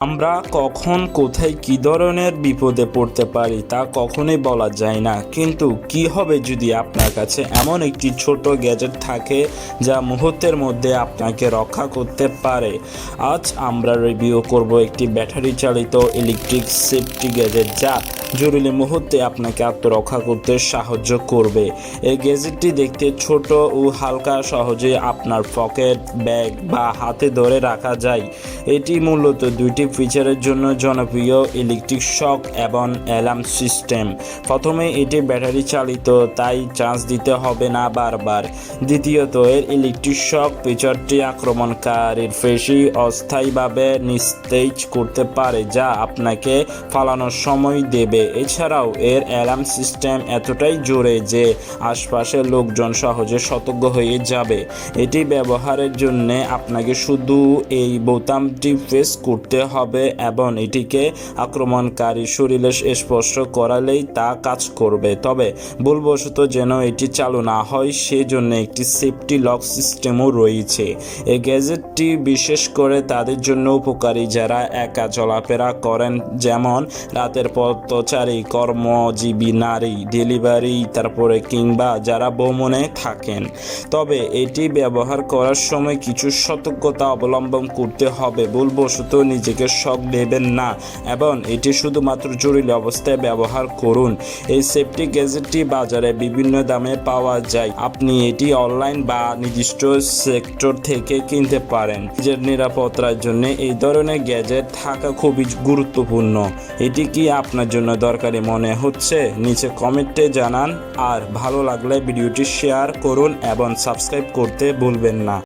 আমরা কখন, কোথায়, কি ধরনের বিপদে পড়তে পারি তা কখনোই বলা যায় না। কিন্তু কি হবে যদি আপনার কাছে এমন একটি ছোট গ্যাজেট থাকে যা মুহূর্তের মধ্যে আপনাকে রক্ষা করতে পারে? আজ আমরা রিভিউ করব একটি ব্যাটারি চালিত ইলেকট্রিক সেফটি গ্যাজেট যা জরুরি মুহূর্তে আপনাকে আত্মরক্ষা করতে সাহায্য করবে। এই গ্যাজেটটি দেখতে ছোট ও হালকা সহজে আপনার পকেট, ব্যাগ বা হাতে ধরে রাখা যায়। এটি মূলত দুইটি ফিচারের জন্য জনপ্রিয় ইলেকট্রিক শক এবং অ্যালার্ম সিস্টেম। প্রথমে এটি ব্যাটারি চালিত, তাই চার্জ দিতে হবে না বারবার। দ্বিতীয়ত, এর ইলেকট্রিক শক ফিচারটি আক্রমণকারীর ফেসি অস্থায়ীভাবে নিস্তেজ করতে পারে, যা আপনাকে ফালানোর সময় দেবে। এছাড়াও এর অ্যালার্ম সিস্টেম এতটাই জোরে যে আশপাশের লোকজন সহজে সতর্ক হয়ে যাবে। এটি ব্যবহারের জন্য আপনাকে শুধু এই বোতামটি প্রেস করতে হবে এবং এটিকে আক্রমণকারী শরীরে স্পর্শ করালেই তা কাজ করবে। তবে ভুলবশত যেন এটি চালু না হয়, সেজন্য একটি সেফটি লক সিস্টেমও রয়েছে। এই গ্যাজেটটি বিশেষ করে তাদের জন্য উপকারী যারা একা চলাফেরা করেন, যেমন রাতের পথচারী কর্মজীবী, নারী ডেলিভারি তারপরে কিংবা যারা ভ্রমণে থাকেন। তবে এটি ব্যবহার করার সময় কিছু সতর্কতা অবলম্বন করতে হবে। ভুলবশত নিজেকে শক দেবেন না এবং এটি শুধুমাত্র জরুরি অবস্থায় ব্যবহার করুন। এই সেফটি গ্যাজেটটি বাজারে বিভিন্ন দামে পাওয়া যায়। আপনি এটি অনলাইন বা নির্দিষ্ট সেক্টর থেকে কিনতে পারেন। নিজের নিরাপত্তার জন্য এই ধরনের গ্যাজেট থাকা খুবই গুরুত্বপূর্ণ। এটি কি আপনার জন্য দরকারি মনে হচ্ছে, নিচে কমেন্টে জানান। আর ভালো লাগলে ভিডিওটি শেয়ার করুন এবং সাবস্ক্রাইব করতে ভুলবেন না।